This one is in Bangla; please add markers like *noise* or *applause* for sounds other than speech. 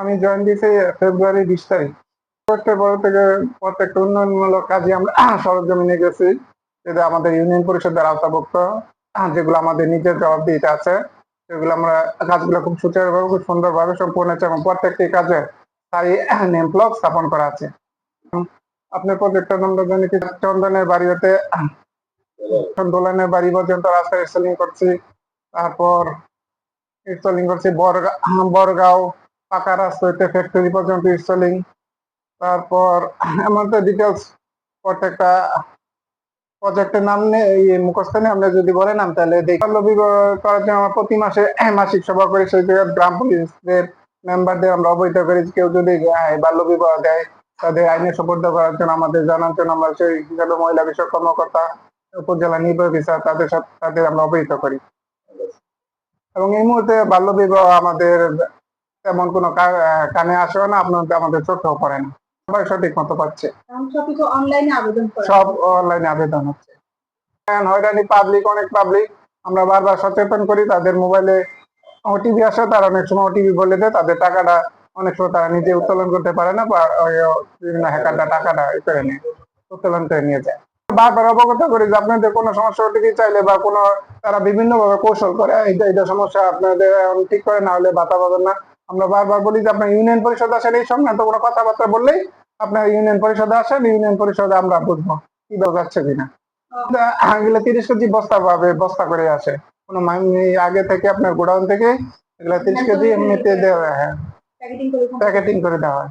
আমি জয়েন দিয়েছি ফেব্রুয়ারি বিশ তারিখ। প্রত্যেক বড় থেকে প্রত্যেকটা উন্নয়নমূলক কাজে আমরা *clears throat* সরজমিনে গেছি। যেটা আমাদের ইউনিয়ন পরিষদের আওতাভুক্ত যেগুলো আমাদের নিজের জবাবদিহিতে আছে। সেগুলো আমরা কাজগুলো খুব সুচারুভাবে, খুব সুন্দরভাবে সম্পূর্ণ হচ্ছে এবং প্রত্যেকটি কাজে স্থায়ী নেম প্লক স্থাপন করা আছে। আপনার প্রজেক্টর নম্বর জানি কি চন্দনের বাড়িতে *clears throat* দোলানের বাড়ি পর্যন্ত রাস্তা ইনস্টলিং করছি। তারপর ইনস্টলিং করছি বরগা, বরগাঁও পাকা রাস্তা হইতে ফ্যাক্টরি পর্যন্ত ইনস্টলিং তারপর এমন তো ডিটেলস প্রত্যেকটা প্রজেক্টের নাম নেই মুখস্থ নেই আমরা যদি বলে নাম তাহলে দেখি। করার জন্য আমরা প্রতি মাসে মাসিক সভা করি, সেই জায়গায় গ্রাম পুলিশদের মেম্বারদের আমরা অবহিত করি। কেউ যদি বাল্য বিবাহ দেয়, তাদের আইনে সুপর্দ করার জন্য আমাদের জানার জন্য আমরা সেই হিসাবে মহিলা বিষয়ক কর্মকর্তা, উপজেলা নির্বাহী বিচার তাদের সাথে তাদের আমরা অবহিত করি। এবং এই মুহূর্তে বাল্য বিবাহ আমাদের তেমন কোনো কানে আসেও না আপনার আমাদের চোখেও পড়ে না। সবাই সঠিক মতো পাচ্ছে সব অনলাইনে আবেদন হচ্ছে। হয়রানি পাবলিক অনেক পাবলিক আমরা বারবার সচেতন করি তাদের মোবাইলে ওটিপি আসে তারা অনেক সময় ওটিপি বলে দেয় তাদের টাকাটা অনেক সময় তারা নিজে উত্তোলন করতে পারে না বা বিভিন্ন হ্যাকাররা টাকাটা করে নিয়ে উত্তোলন করে নিয়ে যায়। বারবার অবগত করি যে আপনাদের কোনো সমস্যা ওটিপি চাইলে বা কোনো তারা বিভিন্ন ভাবে কৌশল করে এইটা এইটা সমস্যা আপনাদের ঠিক করে না হলে বাতা পাবেন না। আমরা বারবার বলি যে আপনার ইউনিয়ন পরিষদ আসেন এই সংক্রান্ত কোনো কথাবার্তা বললেই আপনার ইউনিয়ন পরিষদে আসেন ইউনিয়ন পরিষদে আমরা বুঝব কি দরকার যাচ্ছে কিনা। এগুলো তিরিশ কেজি বস্তা পাবে বস্তা করে আসে। কোনো আগে থেকে আপনার গোডাউন থেকে এগুলা তিরিশ কেজি এমনিতে দেওয়া হ্যাঁ। প্যাকেটিং করে দেওয়া হয়।